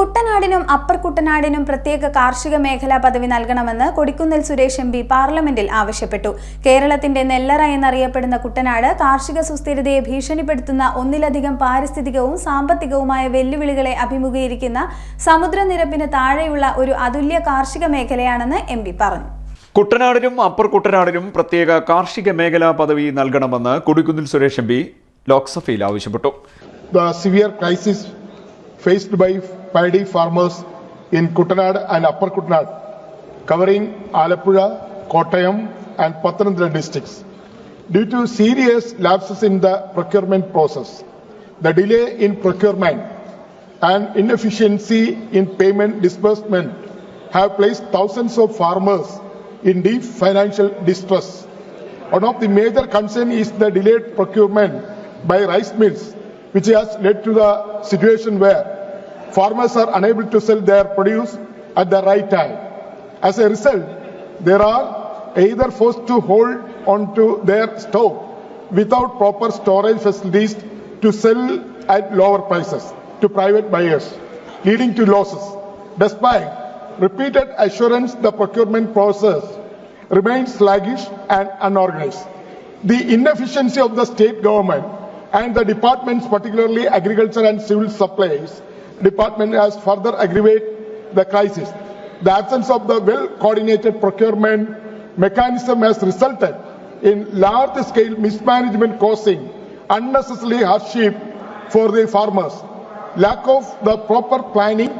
കുട്ടനാടിനും upper കുട്ടനാടിനും പ്രത്യേക കാർഷിക മേഖലാ പദവി നൽകണമെന്ന് കൊടിക്കുന്നിൽ സുരേഷ് എം പി പാർലമെന്റിൽ ആവശ്യപ്പെട്ടു. കേരളത്തിന്റെ നെല്ലറ എന്നറിയപ്പെടുന്ന കുട്ടനാട് കാർഷിക സുസ്ഥിരതയെ ഭീഷണിപ്പെടുത്തുന്ന ഒന്നിലധികം പാരിസ്ഥിതികവും സാമ്പത്തികവുമായ വെല്ലുവിളികളെ അഭിമുഖീകരിക്കുന്ന സമുദ്രനിരപ്പിന് താഴെയുള്ള ഒരു അതുല്യ കാർഷിക മേഖലയാണെന്ന് എം പി പറഞ്ഞു. കുട്ടനാടിനും അപ്പർ കുട്ടനാടിനും പ്രത്യേക കാർഷിക മേഖലാ പദവി നൽകണമെന്ന് കൊടിക്കുന്നിൽ സുരേഷ് എം പി ലോക്സഭയിൽ ആവശ്യപ്പെട്ടു. The severe crisis faced by paddy farmers in Kuttanad and Upper Kuttanad, covering Alappuzha, Kottayam, and Pathanamthitta districts. Due to serious lapses in the procurement process, the delay in procurement and inefficiency in payment disbursement have placed thousands of farmers in deep financial distress. One of the major concerns is the delayed procurement by rice mills, which has led to the situation where farmers are unable to sell their produce at the right time. As a result, they are either forced to hold on to their stock without proper storage facilities to sell at lower prices to private buyers, leading to losses. Despite repeated assurance, the procurement process remains sluggish and unorganized. The inefficiency of the state government and the departments, particularly agriculture and civil supplies department, has further aggravated the crisis. The absence of the well-coordinated procurement mechanism has resulted in large-scale mismanagement causing unnecessary hardship for the farmers. Lack of the proper planning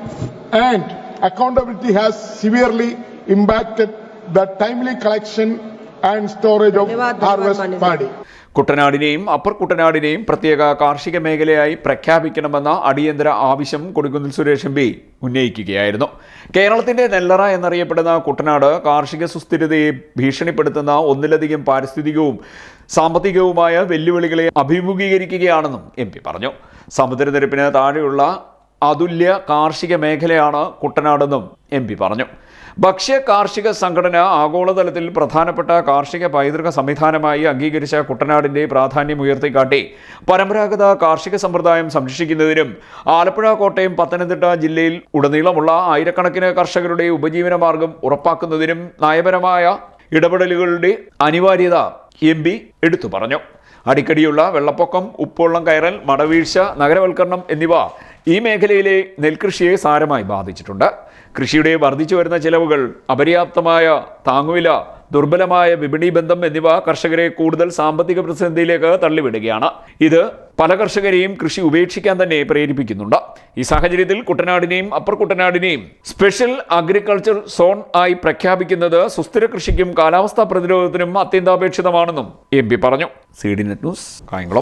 and accountability has severely impacted the timely collection and storage of harvest paddy. കുട്ടനാടിനെയും upper കുട്ടനാടിനെയും പ്രത്യേക കാർഷിക മേഖലയായി പ്രഖ്യാപിക്കണമെന്ന അടിയന്തര ആവശ്യം Kodikunnil Suresh M P ഉന്നയിക്കുകയായിരുന്നു. കേരളത്തിന്റെ നെല്ലറ എന്നറിയപ്പെടുന്ന കുട്ടനാട് കാർഷിക സുസ്ഥിരതയെ ഭീഷണിപ്പെടുത്തുന്ന ഒന്നിലധികം പാരിസ്ഥിതികവും സാമ്പത്തികവുമായ വെല്ലുവിളികളെ അഭിമുഖീകരിക്കുകയാണെന്നും എം പി പറഞ്ഞു. സമുദ്രനിരപ്പിന് താഴെയുള്ള അതുല്യ കാർഷിക മേഖലയാണ് കുട്ടനാടെന്നും എം പി പറഞ്ഞു. ഭക്ഷ്യ കാർഷിക സംഘടന ആഗോളതലത്തിൽ പ്രധാനപ്പെട്ട കാർഷിക പൈതൃക സംവിധാനമായി അംഗീകരിച്ച കുട്ടനാടിന്റെ പ്രാധാന്യം ഉയർത്തിക്കാട്ടി പരമ്പരാഗത കാർഷിക സമ്പ്രദായം സംരക്ഷിക്കുന്നതിനും ആലപ്പുഴ കോട്ടയം പത്തനംതിട്ട ജില്ലയിൽ ഉടനീളമുള്ള ആയിരക്കണക്കിന് കർഷകരുടെ ഉപജീവന മാർഗം ഉറപ്പാക്കുന്നതിനും നയപരമായ ഇടപെടലുകളുടെ അനിവാര്യത എം പി എടുത്തു പറഞ്ഞു. അടിക്കടിയുള്ള വെള്ളപ്പൊക്കം ഉപ്പുവെള്ളം കയറൽ മടവീഴ്ച നഗരവൽക്കരണം എന്നിവ ഈ മേഖലയിലെ നെൽകൃഷിയെ സാരമായി ബാധിച്ചിട്ടുണ്ട്. കൃഷിയുടെ വർദ്ധിച്ചു വരുന്ന ചെലവുകൾ അപര്യാപ്തമായ താങ്ങുവില ദുർബലമായ വിപണി ബന്ധം എന്നിവ കർഷകരെ കൂടുതൽ സാമ്പത്തിക പ്രതിസന്ധിയിലേക്ക് തള്ളിവിടുകയാണ്. ഇത് പല കർഷകരെയും കൃഷി ഉപേക്ഷിക്കാൻ തന്നെ പ്രേരിപ്പിക്കുന്നുണ്ട്. ഈ സാഹചര്യത്തിൽ കുട്ടനാടിനെയും അപ്പർ കുട്ടനാടിനെയും സ്പെഷ്യൽ അഗ്രികൾച്ചർ സോൺ ആയി പ്രഖ്യാപിക്കുന്നത് സുസ്ഥിര കൃഷിക്കും കാലാവസ്ഥാ പ്രതിരോധത്തിനും അത്യന്താപേക്ഷിതമാണെന്നും എം പറഞ്ഞു. C D net news Kayamkulam.